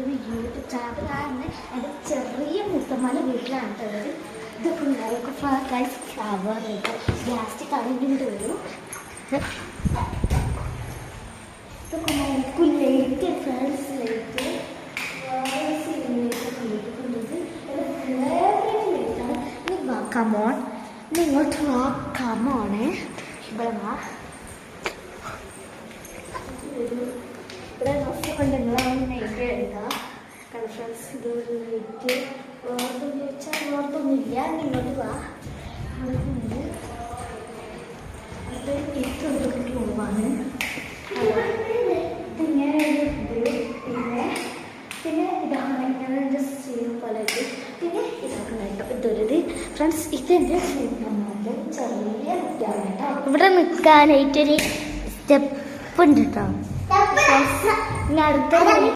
ഇത് യൂട്യൂബ് ചാനലാണ് എന്റെ ചെറിയ മുത്തമ്മയുടെ വീട്ടിലാണ് കേട്ടത് ഇതൊക്കെ ഉണ്ടാവും ഫാക്കായി ഫ്ലവർ ലാസ്റ്റ് കളഞ്ഞിട്ട് വരും ഇതൊക്കെ നോക്കൂ ലേറ്റ് ലേറ്റ് കമോൺ നിങ്ങൾ കമോണേ ഇവിടെ വാ. നെയ്റ്റ് നെയ്റ്റ് ഇങ്ങോട്ട് വാ. അത്. പോവാണ് ഇത്. പിന്നെ പിന്നെ ഇതാണ് ഇങ്ങനെ ജസ്റ്റ് പോലെ പിന്നെ ഇതൊക്കെ കേട്ടോ ഇതൊരു ഫ്രണ്ട്സ് ഇതെന്റെ നമ്മുടെ ചെറിയ കുട്ടിയാണ് കേട്ടോ. ഇവിടെ നിൽക്കാനായിട്ടൊരു സ്റ്റെപ്പ് ഉണ്ട് കേട്ടോ. ഞാൻ അടുത്ത